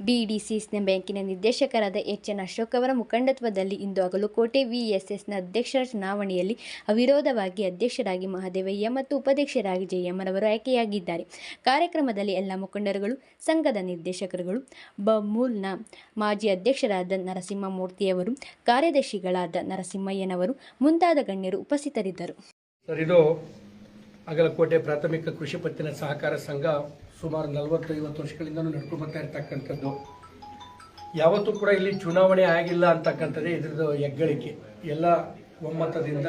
ಬಿಡಿಸಿಎಸ್ನ ಬ್ಯಾಂಕಿನ ನಿರ್ದೇಶಕರಾದ H N Ashok ಅವರ ಮುಖಂಡತ್ವದಲ್ಲಿ ಇಂದು ಅಗಲುಕೋಟೆ ವಿಎಸ್ಎಸ್ನ ಅಧ್ಯಕ್ಷರ ಚುನಾವಣೆಯಲ್ಲಿ ಅವಿರೋಧವಾಗಿ ಅಧ್ಯಕ್ಷರಾಗಿ ಮಹದೇವಯ್ಯ ಮತ್ತು ಉಪಾಧ್ಯಕ್ಷರಾಗಿ ಜಯಮ್ಮನವರು ಆಯ್ಕೆಯಾಗಿದ್ದಾರೆ. ಕಾರ್ಯಕ್ರಮದಲ್ಲಿ ಎಲ್ಲ ಮುಖಂಡರುಗಳು, ಸಂಘದ ನಿರ್ದೇಶಕರುಗಳು, ಬಮೂಲ್ನ ಮಾಜಿ ಅಧ್ಯಕ್ಷರಾದ ನರಸಿಂಹಮೂರ್ತಿಯವರು, ಕಾರ್ಯದರ್ಶಿಗಳಾದ ನರಸಿಂಹಯ್ಯನವರು ಮುಂತಾದ ಗಣ್ಯರು ಉಪಸ್ಥಿತರಿದ್ದರು. ಅಗಲಕೋಟೆ ಪ್ರಾಥಮಿಕ ಕೃಷಿ ಪತ್ತಿನ ಸಹಕಾರ ಸಂಘ ಸುಮಾರು ನಲವತ್ತು ಐವತ್ತು ವರ್ಷಗಳಿಂದಲೂ ನಡ್ಕೊಂಡು ಬರ್ತಾ ಇರ್ತಕ್ಕಂಥದ್ದು. ಯಾವತ್ತೂ ಕೂಡ ಇಲ್ಲಿ ಚುನಾವಣೆ ಆಗಿಲ್ಲ ಅಂತಕ್ಕಂಥದ್ದೇ ಇದ್ರದ್ದು ಹೆಗ್ಗಳಿಕೆ. ಎಲ್ಲ ಒಮ್ಮತದಿಂದ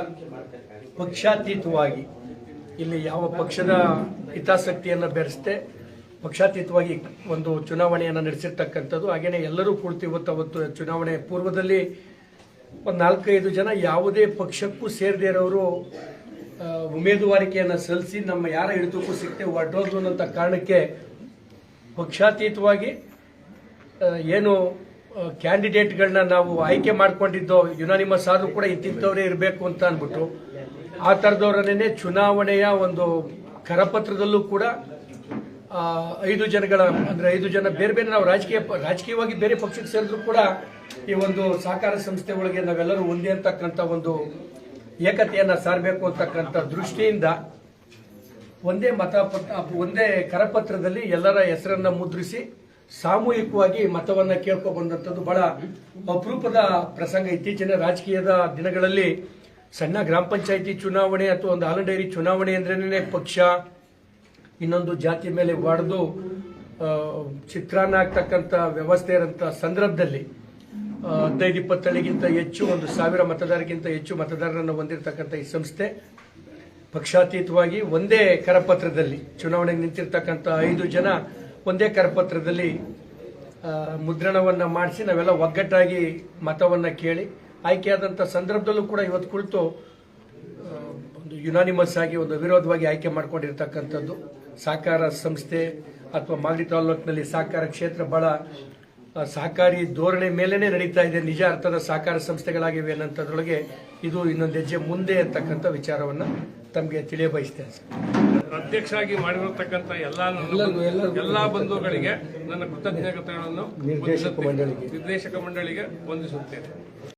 ಪಕ್ಷಾತೀತವಾಗಿ ಇಲ್ಲಿ ಯಾವ ಪಕ್ಷದ ಹಿತಾಸಕ್ತಿಯನ್ನು ಬೆರೆಸದೆ ಪಕ್ಷಾತೀತವಾಗಿ ಒಂದು ಚುನಾವಣೆಯನ್ನು ನಡೆಸಿರ್ತಕ್ಕಂಥದ್ದು. ಹಾಗೇನೆ ಎಲ್ಲರೂ ಪೂರ್ತಿ ಇವತ್ತು ಅವತ್ತು ಚುನಾವಣೆ ಪೂರ್ವದಲ್ಲಿ ಒಂದು ನಾಲ್ಕೈದು ಜನ ಯಾವುದೇ ಪಕ್ಷಕ್ಕೂ ಸೇರದೇ ಇರೋರು ಉಮೇದುವಾರಿಕೆಯನ್ನು ಸಲ್ಲಿಸಿ ನಮ್ಮ ಯಾರ ಹಿಡಿತಕ್ಕೂ ಸಿಕ್ಕದೆ ಒಡ್ಡೋದು ಅನ್ನೋಂಥ ಕಾರಣಕ್ಕೆ ಪಕ್ಷಾತೀತವಾಗಿ ಏನು ಕ್ಯಾಂಡಿಡೇಟ್ಗಳನ್ನ ನಾವು ಆಯ್ಕೆ ಮಾಡ್ಕೊಂಡಿದ್ದೋ ಯುನಾನಿಮಸ್ ಆದರೂ ಕೂಡ ಇಂತಿಂಥವರೇ ಇರಬೇಕು ಅಂತ ಅಂದ್ಬಿಟ್ಟು, ಆ ಥರದವರನ್ನೇ ಚುನಾವಣೆಯ ಒಂದು ಕರಪತ್ರದಲ್ಲೂ ಕೂಡ ಐದು ಜನಗಳ, ಅಂದರೆ ಐದು ಜನ ಬೇರೆ ಬೇರೆ ನಾವು ರಾಜಕೀಯ, ರಾಜಕೀಯವಾಗಿ ಬೇರೆ ಪಕ್ಷಕ್ಕೆ ಸೇರಿದ್ರು ಕೂಡ ಈ ಒಂದು ಸಹಕಾರ ಸಂಸ್ಥೆ ಒಳಗೆ ನಾವೆಲ್ಲರೂ ಒಂದೇ ಅಂತಕ್ಕಂಥ ಒಂದು ಏಕತೆಯನ್ನ ಸಾರಬೇಕು ಅಂತಕ್ಕಂಥ ದೃಷ್ಟಿಯಿಂದ ಒಂದೇ ಮತ ಒಂದೇ ಕರಪತ್ರದಲ್ಲಿ ಎಲ್ಲರ ಹೆಸರನ್ನ ಮುದ್ರಿಸಿ ಸಾಮೂಹಿಕವಾಗಿ ಮತವನ್ನ ಕೇಳ್ಕೊ ಬಂದಂಥದ್ದು ಬಹಳ ಅಪರೂಪದ ಪ್ರಸಂಗ. ಇತ್ತೀಚಿನ ರಾಜಕೀಯದ ದಿನಗಳಲ್ಲಿ ಸಣ್ಣ ಗ್ರಾಮ ಪಂಚಾಯಿತಿ ಚುನಾವಣೆ ಅಥವಾ ಒಂದು ಹಾಲು ಡೈರಿ ಚುನಾವಣೆ ಅಂದ್ರೇನೆ ಪಕ್ಷ, ಇನ್ನೊಂದು ಜಾತಿ ಮೇಲೆ ಹೊಡೆದು ಚಿತ್ರಾನ್ನ ಆಗ್ತಕ್ಕಂಥ ವ್ಯವಸ್ಥೆ ಇರೋಂಥ ಸಂದರ್ಭದಲ್ಲಿ ಹದಿನೈದು ಇಪ್ಪತ್ತಳಿಗಿಂತ ಹೆಚ್ಚು ಒಂದು ಸಾವಿರ ಮತದಾರರಿಗಿಂತ ಹೆಚ್ಚು ಮತದಾರರನ್ನು ಹೊಂದಿರತಕ್ಕಂಥ ಈ ಸಂಸ್ಥೆ ಪಕ್ಷಾತೀತವಾಗಿ ಒಂದೇ ಕರಪತ್ರದಲ್ಲಿ ಚುನಾವಣೆಗೆ ನಿಂತಿರ್ತಕ್ಕಂಥ ಐದು ಜನ ಒಂದೇ ಕರಪತ್ರದಲ್ಲಿ ಮುದ್ರಣವನ್ನು ಮಾಡಿಸಿ ನಾವೆಲ್ಲ ಒಗ್ಗಟ್ಟಾಗಿ ಮತವನ್ನು ಕೇಳಿ ಆಯ್ಕೆಯಾದಂಥ ಸಂದರ್ಭದಲ್ಲೂ ಕೂಡ ಇವತ್ತು ಕುಳಿತು ಒಂದು ಯುನಾನಿಮಸ್ ಆಗಿ ಒಂದು ವಿರೋಧವಾಗಿ ಆಯ್ಕೆ ಮಾಡಿಕೊಂಡಿರ್ತಕ್ಕಂಥದ್ದು. ಸಹಕಾರ ಸಂಸ್ಥೆ ಅಥವಾ ಮಾಗಡಿ ತಾಲೂಕಿನಲ್ಲಿ ಸಹಕಾರ ಕ್ಷೇತ್ರ ಆ, ಸಹಕಾರಿ ಧೋರಣೆ ಮೇಲೇನೆ ನಡೀತಾ ಇದೆ. ನಿಜ ಅರ್ಥದ ಸಹಕಾರ ಸಂಸ್ಥೆಗಳಾಗಿವೆ ಅನ್ನೋಂಥದ್ರೊಳಗೆ ಇದು ಇನ್ನೊಂದು ಹೆಜ್ಜೆ ಮುಂದೆ ಅಂತಕ್ಕಂಥ ವಿಚಾರವನ್ನ ತಮಗೆ ತಿಳಿಯಬಯಸ್ತೇನೆ ಅಧ್ಯಕ್ಷ ಅಧ್ಯಕ್ಷರಾಗಿ ಮಾಡಿರತಕ್ಕಂಥ ಎಲ್ಲ ಎಲ್ಲಾ ಬಂಧುಗಳಿಗೆ ನನ್ನ ಕೃತಜ್ಞತೆಗಳನ್ನು ನಿರ್ದೇಶಕ ಮಂಡಳಿಗೆ. ನಿರ್ದೇಶಕ ಮಂಡಳಿಗೆ ವಂದಿಸುತ್ತೇನೆ.